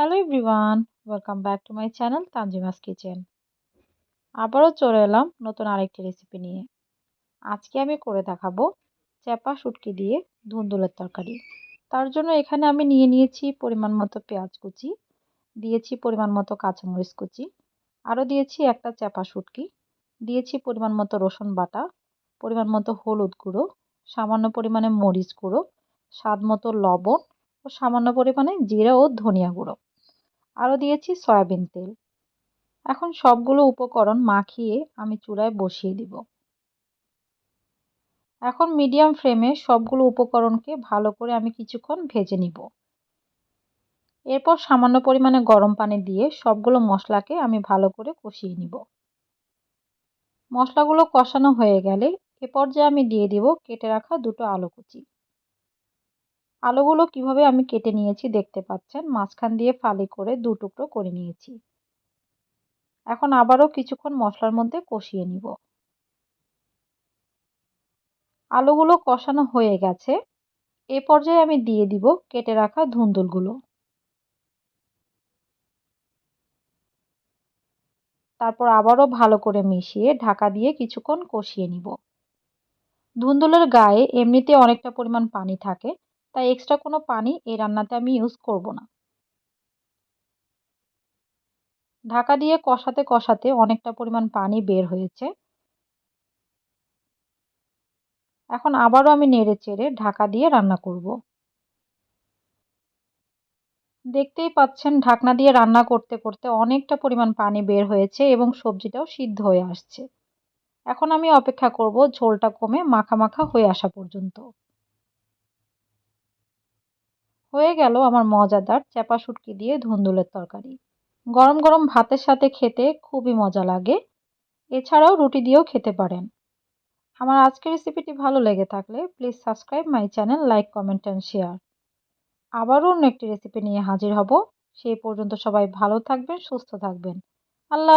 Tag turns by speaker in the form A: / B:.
A: Hello everyone welcome back to my channel Tanzima's kitchen আবারও চলে এলাম নতুন আরেকটি রেসিপি নিয়ে। আজকে আমি করে দেখাবো চ্যাপা শুটকি দিয়ে ধুন্দুলের তরকারি। তার জন্য এখানে আমি নিয়ে নিয়েছি পরিমাণ মতো পেঁয়াজ কুচি, দিয়েছি পরিমাণ মতো কাঁচামরিচ কুচি, আরও দিয়েছি একটা চ্যাপা শুটকি, দিয়েছি পরিমাণ মতো রসুন বাটা, পরিমাণ মতো হলুদ গুঁড়ো, সামান্য পরিমাণে মরিচ গুঁড়ো, স্বাদ মতো লবণ ও সামান্য পরিমাণে জিরা ও ধনিয়া গুঁড়ো। আরও দিয়েছি সয়াবিন তেল। এখন সবগুলো উপকরণ মাখিয়ে আমি চুলায় বসিয়ে দিব। এখন মিডিয়াম ফ্লেমে সবগুলো উপকরণকে ভালো করে আমি কিছুক্ষণ ভেজে নিব। এরপর সামান্য পরিমাণে গরম পানি দিয়ে সবগুলো মশলাকে আমি ভালো করে কষিয়ে নিব। মশলাগুলো কষানো হয়ে গেলে এ পর্যায়ে আমি দিয়ে দিব কেটে রাখা দুটো আলু কুচি আলুগুলো কীভাবে আমি কেটে নিয়েছি দেখতে পাচ্ছেন? মাঝখান দিয়ে ফালি করে দু টুকরো করে নিয়েছি। এখন আবারও কিছুক্ষণ মশলার মধ্যে কষিয়ে নিব। আলুগুলো কষানো হয়ে গেছে। এ পর্যায়ে আমি দিয়ে দিব কেটে রাখা ধুন্দুলগুলো। তারপর আবারও ভালো করে মিশিয়ে ঢাকা দিয়ে কিছুক্ষণ কষিয়ে নিব। ধুন্দুলের গায়ে এমনিতে অনেকটা পরিমাণ পানি থাকে। তাই এক্সট্রা কোনো পানি এই রান্নাতে আমি ইউজ করব না। ঢাকা দিয়ে কষাতে কষাতে অনেকটা পরিমাণ পানি বের হয়েছে। এখন আবারও আমি নেড়ে চেড়ে ঢাকা দিয়ে রান্না করব। দেখতেই পাচ্ছেন ঢাকনা দিয়ে রান্না করতে করতে অনেকটা পরিমাণ পানি বের হয়েছে এবং সবজিটাও সিদ্ধ হয়ে আসছে। এখন আমি অপেক্ষা করব ঝোলটা কমে মাখা মাখা হয়ে আসা পর্যন্ত। হয়ে গেল আমার মজাদার চ্যাপা শুটকি দিয়ে ধুন্দুলের তরকারি। গরম গরম ভাতের সাথে খেতে খুবই মজা লাগে। এছাড়াও রুটি দিয়েও খেতে পারেন। আমার আজকের রেসিপিটি ভালো লেগে থাকলে please subscribe my channel like comment and share আবারও অন্য একটি রেসিপি নিয়ে হাজির হব। সেই পর্যন্ত সবাই ভালো থাকবেন, সুস্থ থাকবেন। আল্লাহ